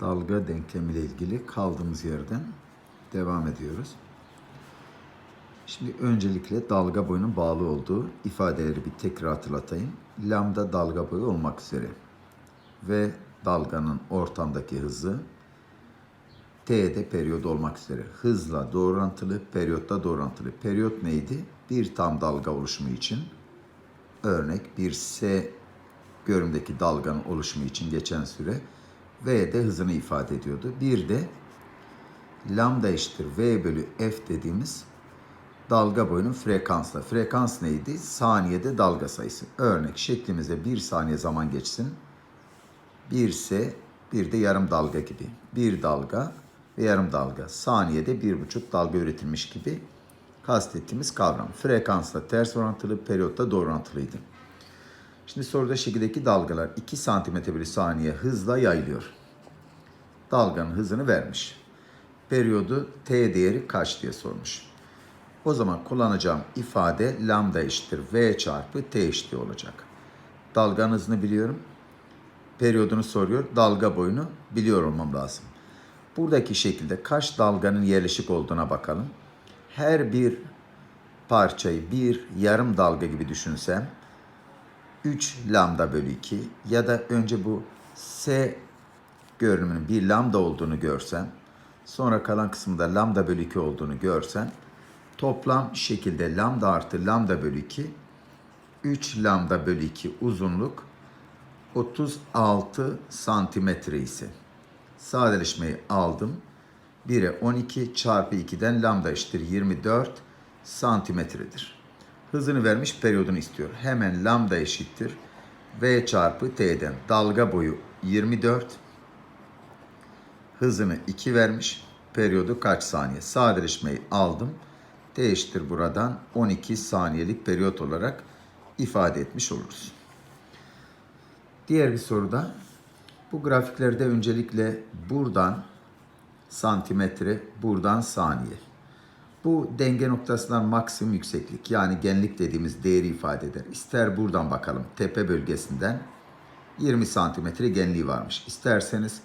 dalga denklemi ile ilgili kaldığımız yerden devam ediyoruz. Şimdi öncelikle dalga boyunun bağlı olduğu ifadeleri bir tekrar hatırlatayım. Lambda dalga boyu olmak üzere ve dalganın ortamdaki hızı T'de periyot olmak üzere hızla doğrantılı, periyotla doğrantılı. Periyot neydi? Bir tam dalga oluşumu için örnek bir S görümdeki dalganın oluşumu için geçen süre V de hızını ifade ediyordu. Bir de lambda eşittir V bölü F dediğimiz dalga boyunun frekansla. Frekans neydi? Saniyede dalga sayısı. Örnek şeklimize bir saniye zaman geçsin. Bir ise bir de yarım dalga gibi. Bir dalga ve yarım dalga. Saniyede bir buçuk dalga üretilmiş gibi kastettiğimiz kavram. Frekansla ters orantılı, periyotta doğru orantılıydı. Şimdi soruda şekildeki dalgalar 2 santimetre bölü saniye hızla yayılıyor. Dalganın hızını vermiş. Periyodu t değeri kaç diye sormuş. O zaman kullanacağım ifade lambda eşittir v çarpı t eşitliği olacak. Dalganın hızını biliyorum. Periyodunu soruyor. Dalga boyunu biliyor olmam lazım. Buradaki şekilde kaç dalganın yerleşik olduğuna bakalım. Her bir parçayı bir yarım dalga gibi düşünsem 3 lambda bölü 2 ya da önce bu S görünümünün bir lambda olduğunu görsem sonra kalan kısımda lambda bölü 2 olduğunu görsem toplam şekilde lambda artı lambda bölü 2 3 lambda bölü 2 uzunluk 36 santimetre ise sadeleşmeyi aldım. 1'e 12 çarpı 2'den lambda eşittir 24 santimetredir. Hızını vermiş periyodunu istiyor. Hemen lambda eşittir v çarpı t'den dalga boyu 24 hızını 2 vermiş. Periyodu kaç saniye? Sadeleşmeyi aldım. T eşittir buradan 12 saniyelik periyot olarak ifade etmiş oluruz. Diğer bir soruda bu grafiklerde öncelikle buradan santimetre, buradan saniye. Bu denge noktasından maksimum yükseklik yani genlik dediğimiz değeri ifade eder. İster buradan bakalım tepe bölgesinden 20 santimetre genliği varmış. İsterseniz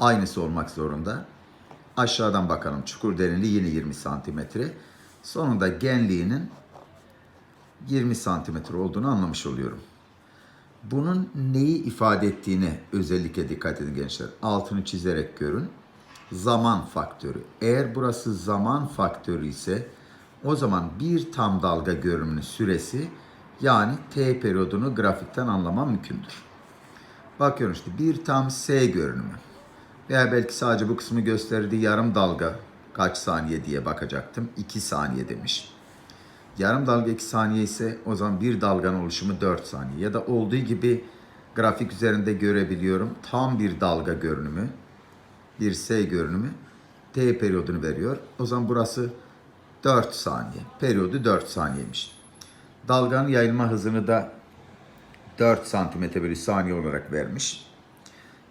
aynısı olmak zorunda. Aşağıdan bakalım çukur derinliği yine 20 santimetre. Sonunda genliğinin 20 santimetre olduğunu anlamış oluyorum. Bunun neyi ifade ettiğine özellikle dikkat edin gençler. Altını çizerek görün. Zaman faktörü. Eğer burası zaman faktörü ise o zaman bir tam dalga görünümünün süresi yani t periyodunu grafikten anlamam mümkündür. Bakıyorum işte bir tam s görünümü. Veya belki sadece bu kısmı gösterdiği yarım dalga kaç saniye diye bakacaktım. 2 saniye demiş. Yarım dalga 2 saniye ise o zaman bir dalganın oluşumu 4 saniye. Ya da olduğu gibi grafik üzerinde görebiliyorum. Tam bir dalga görünümü, bir S görünümü T periyodunu veriyor. O zaman burası 4 saniye. Periyodu 4 saniyeymiş. Dalganın yayılma hızını da 4 santimetre bölü saniye olarak vermiş.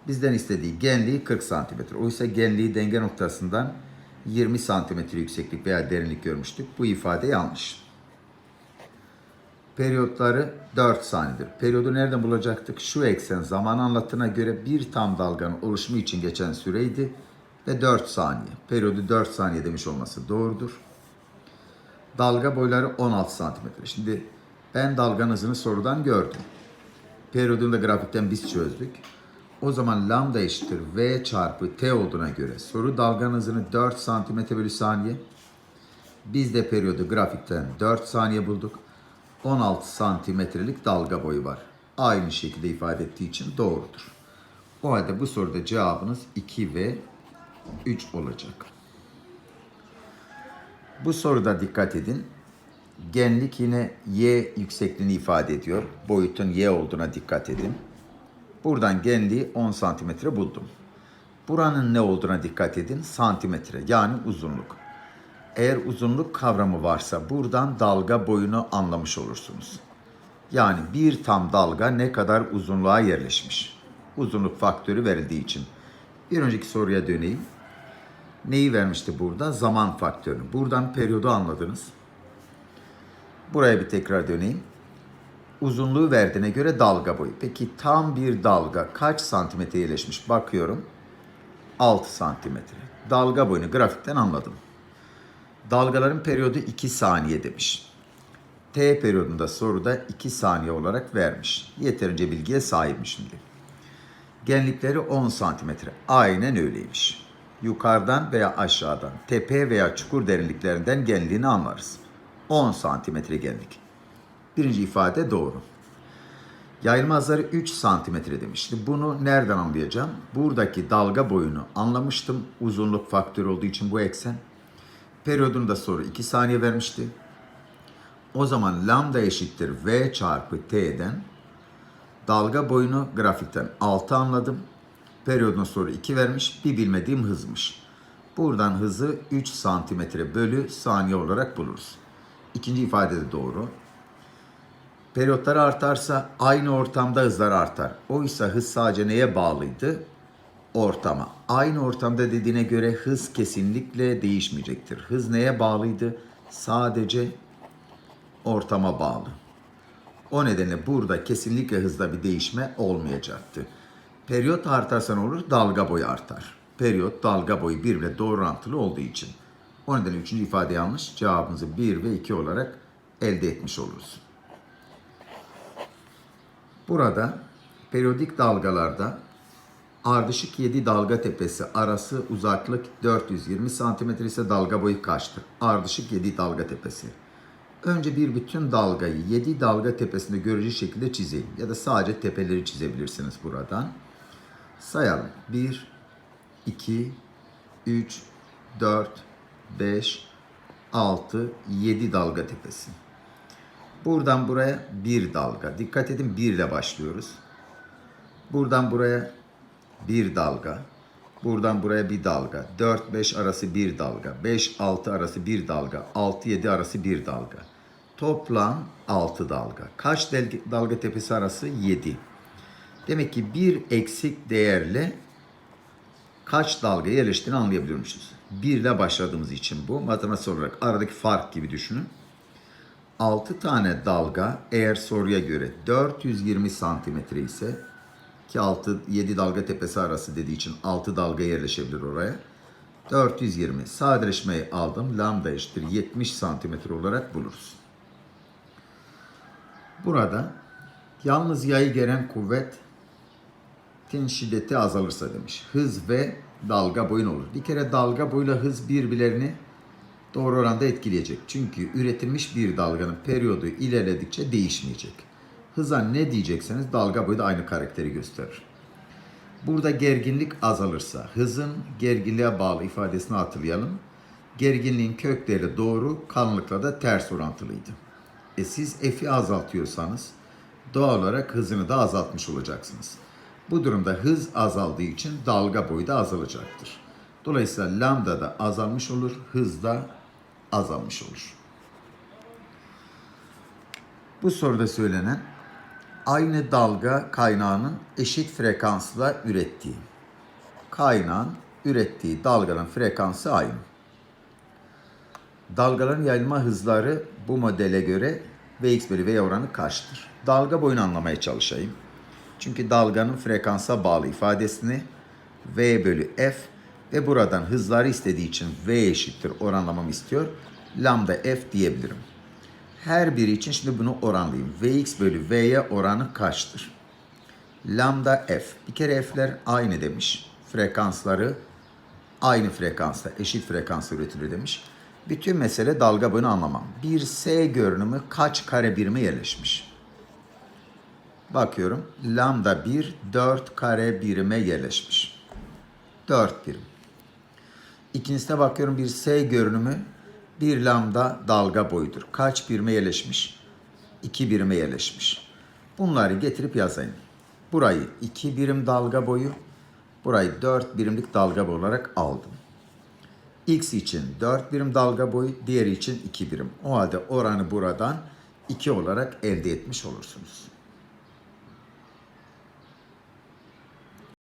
Bizden istediği genliği 40 santimetre. Oysa genliği denge noktasından 20 santimetre yükseklik veya derinlik görmüştük. Bu ifade yanlış. Periyotları 4 saniyedir. Periyodu nereden bulacaktık? Şu eksen zaman anlatına göre bir tam dalganın oluşumu için geçen süreydi ve 4 saniye. Periyodu 4 saniye demiş olması doğrudur. Dalga boyları 16 santimetre. Şimdi ben dalganın hızını sorudan gördüm. Periyodunu da grafikten biz çözdük. O zaman lambda eşittir v çarpı t olduğuna göre soru dalganın hızını 4 santimetre bölü saniye. Biz de periyodu grafikten 4 saniye bulduk. 16 santimetrelik dalga boyu var. Aynı şekilde ifade ettiği için doğrudur. O halde bu soruda cevabınız 2 ve 3 olacak. Bu soruda dikkat edin. Genlik yine y yüksekliğini ifade ediyor. Boyutun y olduğuna dikkat edin. Buradan genliği 10 santimetre buldum. Buranın ne olduğuna dikkat edin. Santimetre yani uzunluk. Eğer uzunluk kavramı varsa buradan dalga boyunu anlamış olursunuz. Yani bir tam dalga ne kadar uzunluğa yerleşmiş. Uzunluk faktörü verildiği için. Bir önceki soruya döneyim. Neyi vermişti burada? Zaman faktörünü. Buradan periyodu anladınız. Buraya bir tekrar döneyim. Uzunluğu verdiğine göre dalga boyu. Peki tam bir dalga kaç santimetre yerleşmiş? Bakıyorum. 6 santimetre. Dalga boyunu grafikten anladım. Dalgaların periyodu 2 saniye demiş. T periyodunda soruda 2 saniye olarak vermiş. Yeterince bilgiye sahibim şimdi. Genlikleri 10 santimetre. Aynen öyleymiş. Yukarıdan veya aşağıdan, tepe veya çukur derinliklerinden genliğini anlarız. 10 santimetre genlik. Birinci ifade doğru. Yayılma hızları 3 santimetre demişti. Bunu nereden anlayacağım? Buradaki dalga boyunu anlamıştım. Uzunluk faktörü olduğu için bu eksen. Periyodunu da soru 2 saniye vermişti. O zaman lambda eşittir v çarpı t'den dalga boyunu grafikten 6 anladım. Periyodun soru 2 vermiş. Bir bilmediğim hızmış. Buradan hızı 3 santimetre bölü saniye olarak buluruz. İkinci ifade de doğru. Periyotlar artarsa aynı ortamda hızlar artar. Oysa hız sadece neye bağlıydı? Ortama. Aynı ortamda dediğine göre hız kesinlikle değişmeyecektir. Hız neye bağlıydı? Sadece ortama bağlı. O nedenle burada kesinlikle hızda bir değişme olmayacaktı. Periyot artarsa ne olur? Dalga boyu artar. Periyot dalga boyu birbirine doğru orantılı olduğu için. O nedenle üçüncü ifade yanlış. Cevabımızı 1 ve 2 olarak elde etmiş oluruz. Burada periyodik dalgalarda ardışık 7 dalga tepesi arası uzaklık 420 cm ise dalga boyu kaçtır? Ardışık 7 dalga tepesi. Önce bir bütün dalgayı 7 dalga tepesinde görücü şekilde çizeyim. Ya da sadece tepeleri çizebilirsiniz buradan. Sayalım. 1, 2, 3, 4, 5, 6, 7 dalga tepesi. Buradan buraya bir dalga. Dikkat edin bir ile başlıyoruz. Buradan buraya bir dalga. Buradan buraya bir dalga. 4-5 arası bir dalga. 5-6 arası bir dalga. 6-7 arası bir dalga. Toplam 6 dalga. Kaç dalga tepesi arası? 7. Demek ki bir eksik değerle kaç dalga yerleştiğini anlayabiliyormuşuz. 1 ile başladığımız için bu. Matematiksel olarak aradaki fark gibi düşünün. 6 tane dalga eğer soruya göre 420 santimetre ise ki 6 7 dalga tepesi arası dediği için 6 dalga yerleşebilir oraya. 420 sadeleşmeyi aldım. Lambda eşittir 70 santimetre olarak buluruz. Burada yalnız yayı gelen kuvvetin şiddeti azalırsa demiş. Hız ve dalga boyun olur. Bir kere dalga boyuyla hız birbirlerini doğru oranda etkileyecek. Çünkü üretilmiş bir dalganın periyodu ilerledikçe değişmeyecek. Hıza ne diyecekseniz dalga boyu da aynı karakteri gösterir. Burada gerginlik azalırsa hızın gerginliğe bağlı ifadesini hatırlayalım. Gerginliğin kökleri doğru, kalınlıkla da ters orantılıydı. E siz F'i azaltıyorsanız doğal olarak hızını da azaltmış olacaksınız. Bu durumda hız azaldığı için dalga boyu da azalacaktır. Dolayısıyla lambda da azalmış olur, hız da azalmış olur. Bu soruda söylenen aynı dalga kaynağının eşit frekansla ürettiği. Kaynağın ürettiği dalganın frekansı aynı. Dalgaların yayılma hızları bu modele göre Vx bölü V oranı kaçtır? Dalga boyunu anlamaya çalışayım. Çünkü dalganın frekansa bağlı ifadesini V bölü F ve buradan hızları istediği için V eşittir oranlamamı istiyor. Lambda F diyebilirim. Her biri için şimdi bunu oranlayayım. Vx bölü V'ye oranı kaçtır? Lambda F. Bir kere F'ler aynı demiş. Frekansları aynı frekansta, eşit frekansta üretilir demiş. Bütün mesele dalga boyunu anlamam. Bir S görünümü kaç kare birime yerleşmiş? Bakıyorum. Lambda 1 4 kare birime yerleşmiş. 4 birim. İkincisine bakıyorum bir S görünümü bir lambda dalga boyudur. Kaç birime yerleşmiş? 2 birime yerleşmiş. Bunları getirip yazayım. Burayı 2 birim dalga boyu, burayı 4 birimlik dalga boyu olarak aldım. X için 4 birim dalga boyu, diğeri için 2 birim. O halde oranı buradan 2 olarak elde etmiş olursunuz.